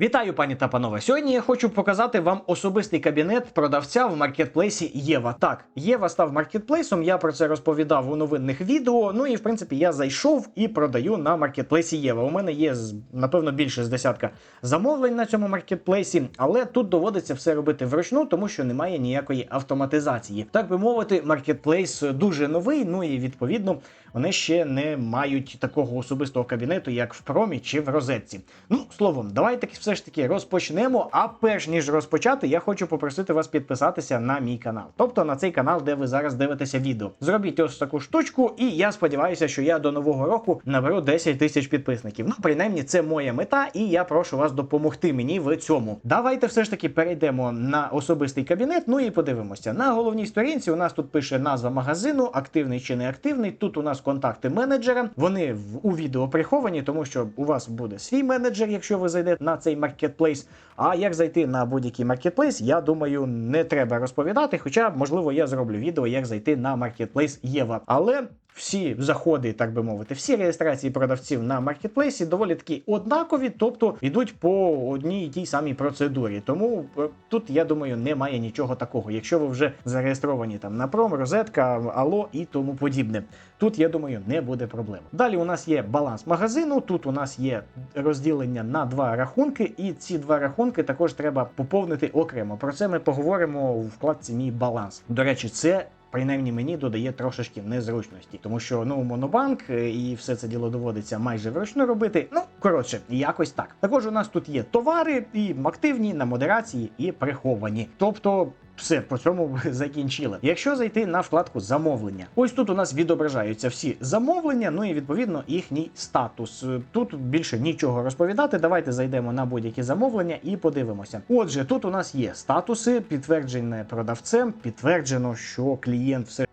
Вітаю, пані та панове. Сьогодні я хочу показати вам особистий кабінет продавця в маркетплейсі Єва. Так, Єва став маркетплейсом. Я про це розповідав у новинних відео. Ну і в принципі я зайшов і продаю на маркетплейсі Єва. У мене є напевно більше з десятка замовлень на цьому маркетплейсі, але тут доводиться все робити вручну, тому що немає ніякої автоматизації. Так би мовити, маркетплейс дуже новий. Ну і відповідно вони ще не мають такого особистого кабінету, як в промі чи в розетці. Ну, словом, давайте все ж таки розпочнемо. А перш ніж розпочати, я хочу попросити вас підписатися на мій канал, тобто на цей канал, де ви зараз дивитеся відео. Зробіть ось таку штучку, і я сподіваюся, що я до нового року наберу 10 тисяч підписників. Ну, принаймні, це моя мета, і я прошу вас допомогти мені в цьому. Давайте все ж таки перейдемо на особистий кабінет. Ну і подивимося. На головній сторінці у нас тут пише назва магазину, активний чи не активний. Тут у нас контакти менеджера. Вони у відео приховані, тому що у вас буде свій менеджер, якщо ви зайдете на цей маркетплейс. А як зайти на будь-який маркетплейс, я думаю, не треба розповідати. Хоча, можливо, я зроблю відео, як зайти на маркетплейс Єва. Але всі заходи, так би мовити, всі реєстрації продавців на маркетплейсі доволі такі однакові, тобто йдуть по одній і тій самій процедурі. Тому е, тут я думаю, немає нічого такого. Якщо ви вже зареєстровані там на пром, розетка, ало і тому подібне. Тут я думаю, не буде проблем. Далі у нас є баланс магазину. Тут у нас є розділення на два рахунки, і ці два рахунки також треба поповнити окремо. Про це ми поговоримо у вкладці Мій баланс. До речі, це. Принаймні мені додає трошечки незручності, тому що ну монобанк е, і все це діло доводиться майже вручну робити. Ну коротше, якось так. Також у нас тут є товари і активні на модерації і приховані. Тобто. Все по цьому закінчили. Якщо зайти на вкладку замовлення, ось тут у нас відображаються всі замовлення, ну і відповідно їхній статус. Тут більше нічого розповідати. Давайте зайдемо на будь-які замовлення і подивимося. Отже, тут у нас є статуси, підтверджене продавцем, підтверджено, що клієнт все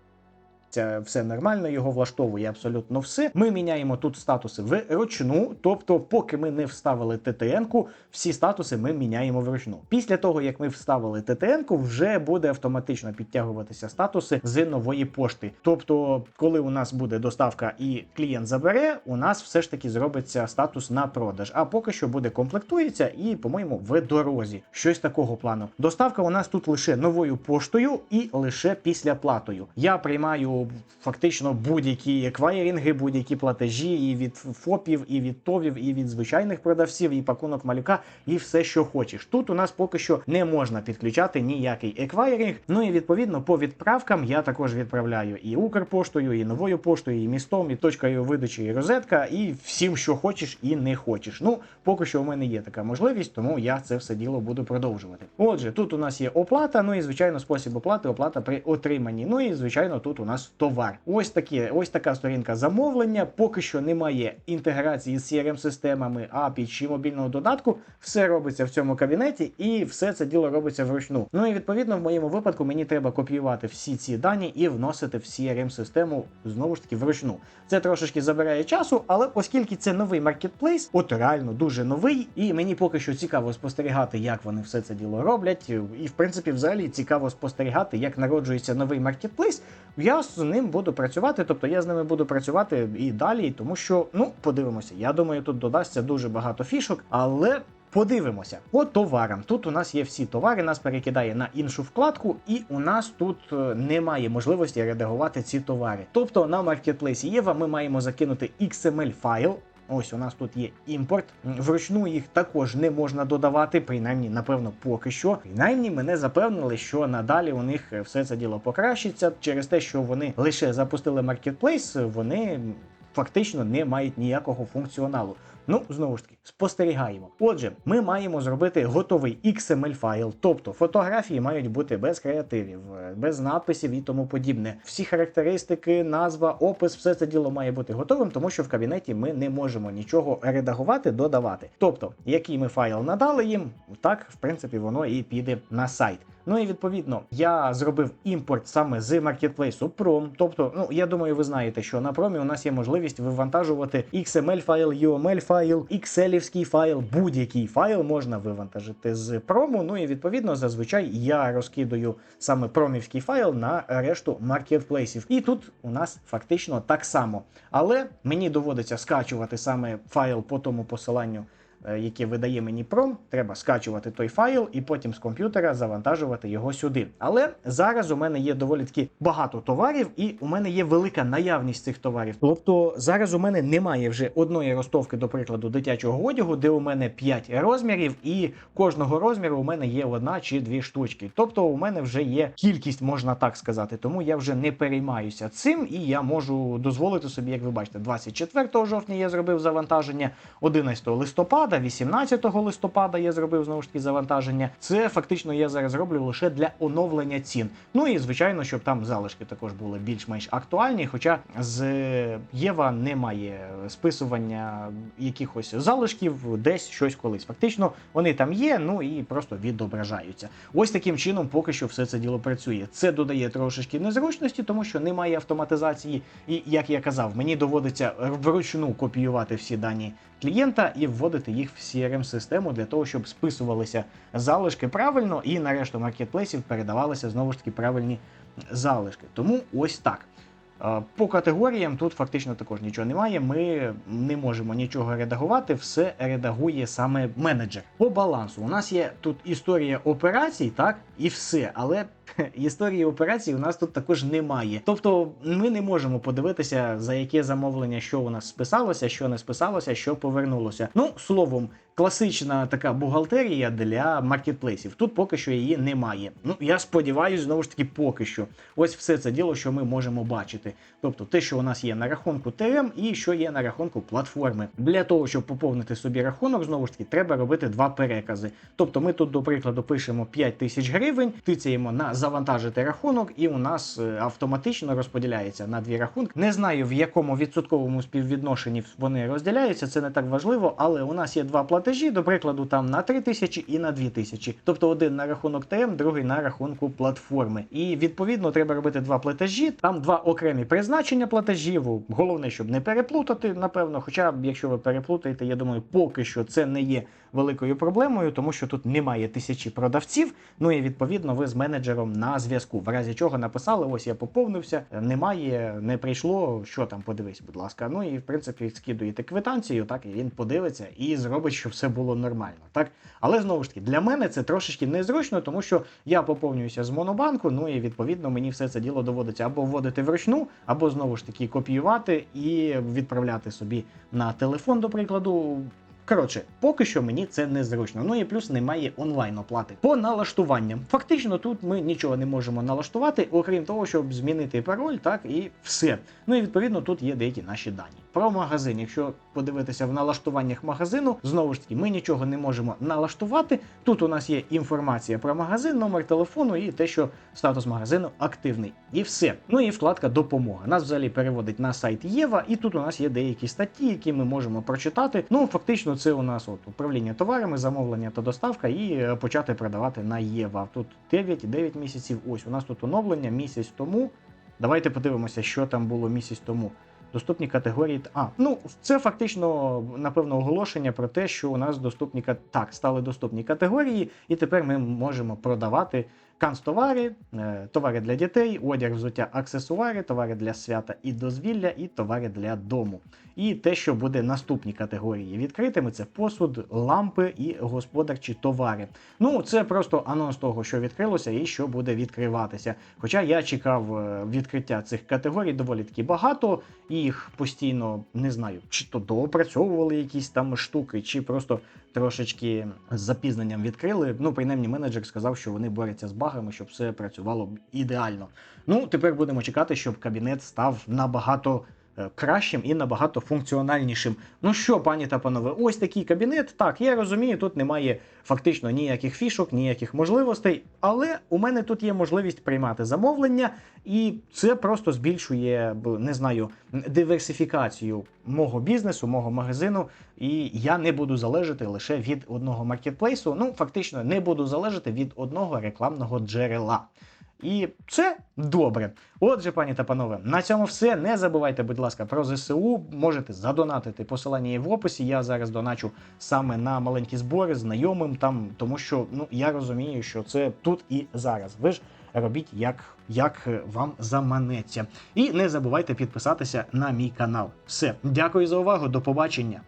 це все нормально, його влаштовує абсолютно все. Ми міняємо тут статуси вручну, тобто, поки ми не вставили ТТН-ку, всі статуси ми міняємо вручну. Після того, як ми вставили ТТН-ку, вже буде автоматично підтягуватися статуси з нової пошти. Тобто, коли у нас буде доставка і клієнт забере, у нас все ж таки зробиться статус на продаж. А поки що буде комплектується і, по-моєму, в дорозі. Щось такого плану. Доставка у нас тут лише новою поштою і лише після платою. Я приймаю фактично будь-які еквайрінги, будь-які платежі і від ФОПів, і від ТОВів, і від звичайних продавців, і пакунок малюка, і все, що хочеш. Тут у нас поки що не можна підключати ніякий еквайрінг. Ну і відповідно по відправкам я також відправляю і Укрпоштою, і новою поштою, і містом, і точкою видачі, і розетка, і всім, що хочеш і не хочеш. Ну, поки що у мене є така можливість, тому я це все діло буду продовжувати. Отже, тут у нас є оплата, ну і звичайно, спосіб оплати, оплата при отриманні. Ну і звичайно, тут у нас товар. Ось такі, ось така сторінка замовлення. Поки що немає інтеграції з crm системами API чи мобільного додатку. Все робиться в цьому кабінеті, і все це діло робиться вручну. Ну і відповідно, в моєму випадку мені треба копіювати всі ці дані і вносити в crm систему знову ж таки вручну. Це трошечки забирає часу, але оскільки це новий маркетплейс, от реально дуже новий, і мені поки що цікаво спостерігати, як вони все це діло роблять. І в принципі, взагалі цікаво спостерігати, як народжується новий маркетплейс. Я з ним буду працювати, тобто я з ними буду працювати і далі, тому що ну подивимося. Я думаю, тут додасться дуже багато фішок, але. Подивимося по товарам. Тут у нас є всі товари, нас перекидає на іншу вкладку, і у нас тут е, немає можливості редагувати ці товари. Тобто на маркетплейсі Єва ми маємо закинути XML файл. Ось у нас тут є імпорт. Вручну їх також не можна додавати, принаймні, напевно, поки що. Принаймні, мене запевнили, що надалі у них все це діло покращиться через те, що вони лише запустили маркетплейс, вони фактично не мають ніякого функціоналу. Ну, знову ж таки, спостерігаємо. Отже, ми маємо зробити готовий XML файл, тобто фотографії мають бути без креативів, е, без надписів і тому подібне. Всі характеристики, назва, опис, все це діло має бути готовим, тому що в кабінеті ми не можемо нічого редагувати, додавати. Тобто, який ми файл надали їм, так в принципі воно і піде на сайт. Ну і відповідно я зробив імпорт саме з маркетплейсу Prom. Тобто, ну я думаю, ви знаєте, що на промі у нас є можливість вивантажувати XML файл, UML файл, Excelівський файл, будь-який файл можна вивантажити з прому. Ну і відповідно, зазвичай я розкидаю саме промівський файл на решту маркетплейсів. І тут у нас фактично так само. Але мені доводиться скачувати саме файл по тому посиланню е, яке видає мені пром, треба скачувати той файл і потім з комп'ютера завантажувати його сюди. Але зараз у мене є доволі таки багато товарів, і у мене є велика наявність цих товарів. Тобто зараз у мене немає вже одної ростовки, до прикладу, дитячого одягу, де у мене 5 розмірів, і кожного розміру у мене є одна чи дві штучки. Тобто у мене вже є кількість, можна так сказати. Тому я вже не переймаюся цим, і я можу дозволити собі, як ви бачите, 24 жовтня я зробив завантаження, 11 листопада, 18 листопада я зробив знову ж таки завантаження. Це фактично я зараз роблю лише для оновлення цін. Ну і звичайно, щоб там залишки також були більш-менш актуальні. Хоча з Єва немає списування якихось залишків, десь щось колись. Фактично вони там є, ну і просто відображаються. Ось таким чином, поки що все це діло працює. Це додає трошечки незручності, тому що немає автоматизації. І як я казав, мені доводиться вручну копіювати всі дані клієнта і вводити їх в crm систему для того, щоб списувалися залишки правильно, і на решту маркетплейсів передавалися знову ж таки правильні залишки. Тому ось так. Е, По категоріям тут фактично також нічого немає. Ми не можемо нічого редагувати, все редагує саме менеджер. По балансу у нас є тут історія операцій, так і все, але історії операцій у нас тут також немає. Тобто ми не можемо подивитися, за яке замовлення, що у нас списалося, що не списалося, що повернулося. Ну, словом, класична така бухгалтерія для маркетплейсів. Тут поки що її немає. Ну, я сподіваюся, знову ж таки, поки що. Ось все це діло, що ми можемо бачити. Тобто те, що у нас є на рахунку ТМ і що є на рахунку платформи. Для того, щоб поповнити собі рахунок, знову ж таки, треба робити два перекази. Тобто ми тут, до прикладу, пишемо 5 тисяч гривень, тицяємо на завантажити рахунок, і у нас е, автоматично розподіляється на дві рахунки. Не знаю в якому відсотковому співвідношенні вони розділяються, це не так важливо, але у нас є два платежі, до прикладу, там на 3 тисячі і на 2 тисячі. Тобто один на рахунок ТМ, другий на рахунку платформи. І відповідно треба робити два платежі. Там два окремі призначення платежів. Головне, щоб не переплутати, напевно. Хоча, якщо ви переплутаєте, я думаю, поки що це не є великою проблемою, тому що тут немає тисячі продавців. Ну і відповідно ви з менеджером на зв'язку. В разі чого написали: ось я поповнився, немає, не прийшло. Що там, подивись, будь ласка. Ну і в принципі скидуєте квитанцію, так і він подивиться і зробить, щоб все було нормально. Так, але знову ж таки для мене це трошечки незручно, тому що я поповнююся з монобанку. Ну і відповідно мені все це діло доводиться або вводити вручну, або знову ж таки копіювати і відправляти собі на телефон, до прикладу. Коротше, поки що мені це незручно. Ну і плюс немає онлайн оплати. По налаштуванням. Фактично тут ми нічого не можемо налаштувати, окрім того, щоб змінити пароль, так і все. Ну і відповідно тут є деякі наші дані. Про магазин, якщо подивитися в налаштуваннях магазину, знову ж таки, ми нічого не можемо налаштувати. Тут у нас є інформація про магазин, номер телефону і те, що статус магазину активний. І все. Ну і вкладка допомога. Нас взагалі переводить на сайт Єва, і тут у нас є деякі статті, які ми можемо прочитати. Ну, фактично, це у нас от управління товарами, замовлення та доставка, і е, почати продавати на Єва. Тут 9-9 місяців. Ось у нас тут оновлення місяць тому. Давайте подивимося, що там було місяць тому. Доступні категорії. А, ну це фактично напевно оголошення про те, що у нас доступні так, стали доступні категорії, і тепер ми можемо продавати канцтовари, е, товари для дітей, одяг, взуття, аксесуари, товари для свята і дозвілля, і товари для дому. І те, що буде наступні категорії відкритими, це посуд, лампи і господарчі товари. Ну, це просто анонс того, що відкрилося і що буде відкриватися. Хоча я чекав е, відкриття цих категорій доволі таки багато, і їх постійно не знаю, чи то доопрацьовували якісь там штуки, чи просто трошечки з запізненням відкрили. Ну, принаймні, менеджер сказав, що вони борються з багами, щоб все працювало ідеально. Ну, тепер будемо чекати, щоб кабінет став набагато кращим і набагато функціональнішим. Ну що, пані та панове, ось такий кабінет. Так, я розумію, тут немає фактично ніяких фішок, ніяких можливостей, але у мене тут є можливість приймати замовлення, і це просто збільшує, не знаю, диверсифікацію мого бізнесу, мого магазину. І я не буду залежати лише від одного маркетплейсу. Ну, фактично, не буду залежати від одного рекламного джерела. І це добре. Отже, пані та панове, на цьому все. Не забувайте, будь ласка, про ЗСУ. Можете задонатити. Посилання є в описі. Я зараз доначу саме на маленькі збори знайомим там, тому що ну я розумію, що це тут і зараз. Ви ж робіть як, як вам заманеться. І не забувайте підписатися на мій канал. Все, дякую за увагу. До побачення.